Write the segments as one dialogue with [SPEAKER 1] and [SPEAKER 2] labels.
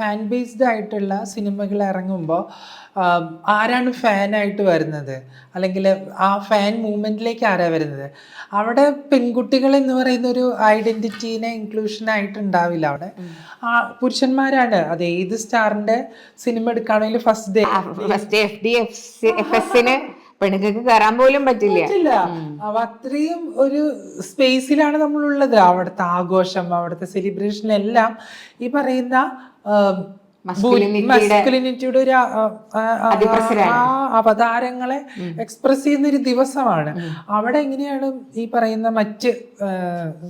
[SPEAKER 1] Fan based ആയിട്ടുള്ള സിനിമകൾ ഇറങ്ങുമ്പോൾ ആരാണ് ഫാനായിട്ട് വരുന്നത്? അല്ലെങ്കിൽ ആ ഫാൻ മൂവ്മെന്റിലേക്ക് ആരാ വരുന്നത്? അവിടെ പെൺകുട്ടികൾ എന്ന് പറയുന്ന ഒരു ഐഡന്റിറ്റീനെ ഇൻക്ലൂഷനായിട്ട് ഉണ്ടാവില്ല അവിടെ. ആ പുരുഷന്മാരാണ്. അത് ഏത് സ്റ്റാറിന്റെ സിനിമ എടുക്കുകയാണെങ്കിലും first day
[SPEAKER 2] first F D F F എസിന് പെണ്ണുങ്ങൾക്ക് കയറാൻ പോലും പറ്റില്ല.
[SPEAKER 1] പറ്റില്ല. അവ അത്രയും ഒരു സ്പേസിലാണ് നമ്മളുള്ളത്. അവിടുത്തെ ആഘോഷം അവിടുത്തെ സെലിബ്രേഷൻ എല്ലാം ഈ പറയുന്ന മസ്കുലിനിറ്റിയുടെ ഒരു അവതാരങ്ങളെ എക്സ്പ്രസ് ചെയ്യുന്ന ഒരു ദിവസമാണ്. അവിടെ എങ്ങനെയാണ് ഈ പറയുന്ന മറ്റ്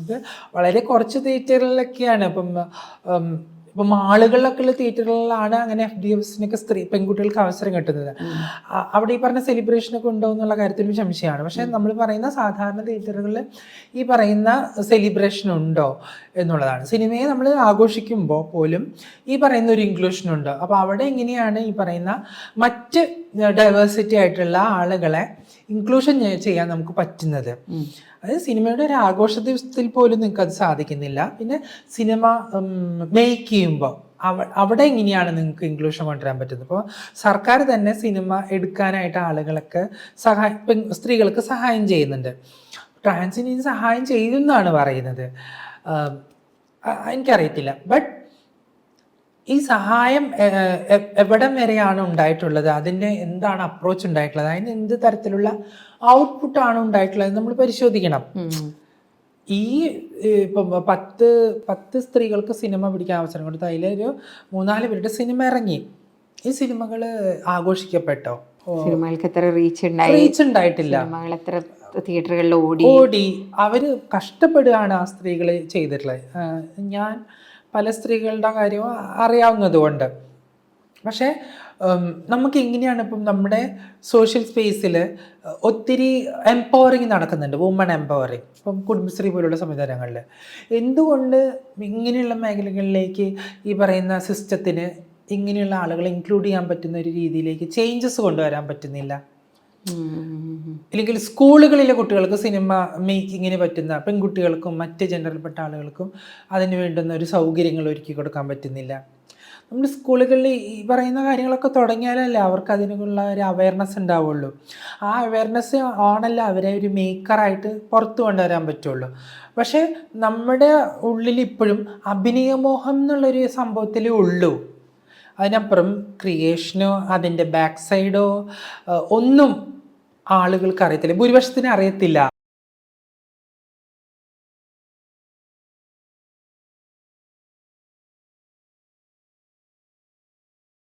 [SPEAKER 1] ഇത്? വളരെ കുറച്ച് തിയേറ്ററുകളിലൊക്കെയാണ് ഇപ്പം ഇപ്പം മാളുകളിലൊക്കെ ഉള്ള തിയേറ്ററുകളിലാണ് അങ്ങനെ എഫ് ഡി എഫ്സിനൊക്കെ സ്ത്രീ പെൺകുട്ടികൾക്ക് അവസരം കിട്ടുന്നത്. അവിടെ ഈ പറഞ്ഞ സെലിബ്രേഷൻ ഒക്കെ ഉണ്ടോ എന്നുള്ള കാര്യത്തിലും സംശയമാണ്. പക്ഷെ നമ്മൾ പറയുന്ന സാധാരണ തിയേറ്ററുകളിൽ ഈ പറയുന്ന സെലിബ്രേഷൻ ഉണ്ടോ എന്നുള്ളതാണ്. സിനിമയെ നമ്മൾ ആഘോഷിക്കുമ്പോൾ പോലും ഈ പറയുന്ന ഒരു ഇൻക്ലൂഷൻ ഉണ്ട്. അപ്പോൾ അവിടെ എങ്ങനെയാണ് ഈ പറയുന്ന മറ്റ് ഡൈവേഴ്സിറ്റി ആയിട്ടുള്ള ആളുകളെ ഇൻക്ലൂഷൻ ചെയ്യാൻ നമുക്ക് പറ്റുന്നത്. അതായത് സിനിമയുടെ ഒരു ആഘോഷ ദിവസത്തിൽ പോലും നിങ്ങൾക്ക് അത് സാധിക്കുന്നില്ല. പിന്നെ സിനിമ മേക്ക് ചെയ്യുമ്പോൾ അവ അവിടെ എങ്ങനെയാണ് നിങ്ങൾക്ക് ഇൻക്ലൂഷൻ കൊണ്ടുവരാൻ പറ്റുന്നത്? ഇപ്പോൾ സർക്കാർ തന്നെ സിനിമ എടുക്കാനായിട്ട് ആളുകളൊക്കെ സഹായ സ്ത്രീകൾക്ക് സഹായം ചെയ്യുന്നുണ്ട്. ട്രാൻസിന് സഹായം ചെയ്യുമെന്നാണ് പറയുന്നത്. എനിക്കറിയത്തില്ല. ബട്ട് ഈ സഹായം എവിടം വരെയാണ് ഉണ്ടായിട്ടുള്ളത്? അതിന്റെ എന്താണ് അപ്രോച്ച് ഉണ്ടായിട്ടുള്ളത്? അതിന് എന്ത് തരത്തിലുള്ള ഔട്ട്പുട്ട് ആണ് ഉണ്ടായിട്ടുള്ളത് നമ്മൾ പരിശോധിക്കണം. ഈ ഇപ്പം പത്ത് പത്ത് സ്ത്രീകൾക്ക് സിനിമ പിടിക്കാൻ അവസരം കൊടുത്തു. അതിലൊരു മൂന്നാൽ പേരുടെ സിനിമ ഇറങ്ങി. ഈ സിനിമകൾ ആഘോഷിക്കപ്പെട്ടോ?
[SPEAKER 2] സിനിമകൾക്ക് എത്ര റീച്ച് ഉണ്ടായി?
[SPEAKER 1] റീച്ച് ഉണ്ടായിട്ടില്ല.
[SPEAKER 2] എത്ര തിയേറ്ററുകളിൽ ഓടി?
[SPEAKER 1] ഓടി. അവർ കഷ്ടപ്പെടുകയാണ് ആ സ്ത്രീകൾ ചെയ്തിട്ടുള്ളത്. ഞാൻ പല സ്ത്രീകളുടെ കാര്യവും അറിയാവുന്നതുകൊണ്ട് പക്ഷേ നമുക്ക് എങ്ങനെയാണ് ഇപ്പം നമ്മുടെ സോഷ്യൽ സ്പേസിൽ ഒത്തിരി എംപവറിങ് നടക്കുന്നുണ്ട് വുമൺ എംപവറിങ് ഇപ്പം കുടുംബശ്രീ പോലുള്ള സംവിധാനങ്ങളിൽ എന്തുകൊണ്ട് ഇങ്ങനെയുള്ള മേഖലകളിലേക്ക് ഈ പറയുന്ന സിസ്റ്റത്തിന് ഇങ്ങനെയുള്ള ആളുകളെ ഇൻക്ലൂഡ് ചെയ്യാൻ പറ്റുന്ന ഒരു രീതിയിലേക്ക് ചേഞ്ചസ് കൊണ്ടുവരാൻ പറ്റുന്നില്ല. അല്ലെങ്കിൽ സ്കൂളുകളിലെ കുട്ടികൾക്ക് സിനിമ മേക്കിങ്ങിന് പറ്റുന്ന പെൺകുട്ടികൾക്കും മറ്റ് ജനറൽപ്പെട്ട ആളുകൾക്കും അതിന് വേണ്ടുന്ന ഒരു സൗകര്യങ്ങൾ ഒരുക്കി കൊടുക്കാൻ പറ്റുന്നില്ല. നമ്മുടെ സ്കൂളുകളിൽ ഈ പറയുന്ന കാര്യങ്ങളൊക്കെ തുടങ്ങിയാലല്ലേ അവർക്ക് അതിനുള്ള ഒരു അവയർനെസ് ഉണ്ടാവുള്ളൂ. ആ അവയർനെസ് ആണല്ലോ അവരെ ഒരു മേക്കറായിട്ട് പുറത്തു കൊണ്ടുവരാൻ പറ്റുള്ളൂ. പക്ഷേ നമ്മുടെ ഉള്ളിൽ ഇപ്പോഴും അഭിനയമോഹം എന്നുള്ളൊരു സംഭവത്തിലേ ഉള്ളൂ. അതിനപ്പുറം ക്രിയേഷനോ അതിന്റെ ബാക്ക് സൈഡോ ഒന്നും ആളുകൾക്ക് അറിയത്തില്ല. ഭൂരിപക്ഷത്തിന് അറിയത്തില്ല.